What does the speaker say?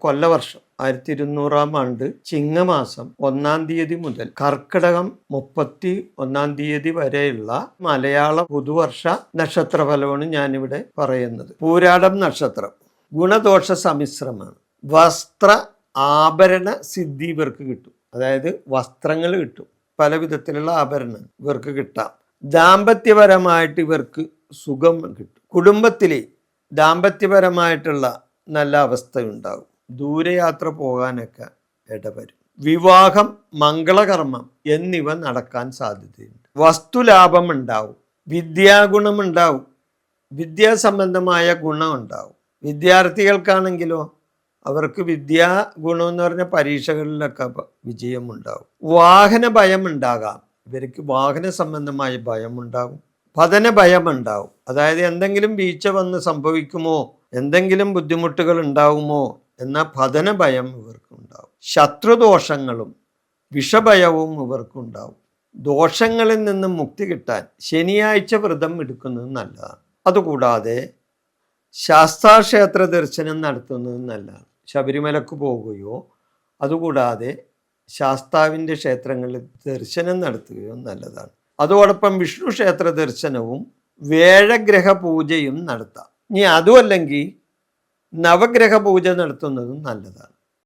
കൊല്ലവർഷം ആയിരത്തി ഇരുന്നൂറാം ആണ്ട് ചിങ്ങമാസം ഒന്നാം തീയതി മുതൽ കർക്കിടകം മുപ്പത്തി ഒന്നാം തീയതി വരെയുള്ള മലയാള പുതുവർഷ നക്ഷത്രഫലമാണ് ഞാനിവിടെ പറയുന്നത്. പൂരാടം നക്ഷത്രം ഗുണദോഷ സമിശ്രമാണ് വസ്ത്ര ആഭരണ സിദ്ധി ഇവർക്ക് കിട്ടും. അതായത് വസ്ത്രങ്ങൾ കിട്ടും. പല വിധത്തിലുള്ള ആഭരണം ഇവർക്ക് കിട്ടാം. ദാമ്പത്യപരമായിട്ട് ഇവർക്ക് സുഖം കിട്ടും. കുടുംബത്തിലെ ദാമ്പത്യപരമായിട്ടുള്ള നല്ല അവസ്ഥ ഉണ്ടാകും ദൂരയാത്ര പോകാനൊക്കെ ഇടവരും വിവാഹം മംഗളകർമ്മം എന്നിവ നടക്കാൻ സാധ്യതയുണ്ട്. വസ്തുലാഭം ഉണ്ടാവും വിദ്യാഗുണമുണ്ടാവും വിദ്യാസംബന്ധമായ ഗുണം ഉണ്ടാവും. വിദ്യാർത്ഥികൾക്കാണെങ്കിലോ അവർക്ക് വിദ്യാ ഗുണം എന്ന് പറഞ്ഞ പരീക്ഷകളിലൊക്കെ വിജയമുണ്ടാവും വാഹന ഭയം ഉണ്ടാകാം ഇവർക്ക് വാഹന സംബന്ധമായ ഭയം ഉണ്ടാകും പതന ഭയം ഉണ്ടാവും. അതായത് എന്തെങ്കിലും വീഴ്ച വന്ന് സംഭവിക്കുമോ? എന്തെങ്കിലും ബുദ്ധിമുട്ടുകൾ ഉണ്ടാകുമോ എന്ന പതന ഭയം ഇവർക്കുണ്ടാവും. ശത്രുദോഷങ്ങളും വിഷഭയവും ഇവർക്കുണ്ടാവും. ദോഷങ്ങളിൽ നിന്ന് മുക്തി കിട്ടാൻ ശനിയാഴ്ച വ്രതം എടുക്കുന്നത് നല്ലതാണ്. അതുകൂടാതെ ശാസ്താക്ഷേത്ര ദർശനം നടത്തുന്നത് നല്ലതാണ്. ശബരിമലക്ക് പോവുകയോ അതുകൂടാതെ ശാസ്താവിന്റെ ക്ഷേത്രങ്ങളിൽ ദർശനം നടത്തുകയോ നല്ലതാണ്. അതോടൊപ്പം വിഷ്ണു ക്ഷേത്ര ദർശനവും വേഴഗ്രഹ പൂജയും നടത്താം. ഇനി അതുമല്ലെങ്കിൽ നവഗ്രഹ പൂജ നടത്തുന്നതും നല്ലതാണ്.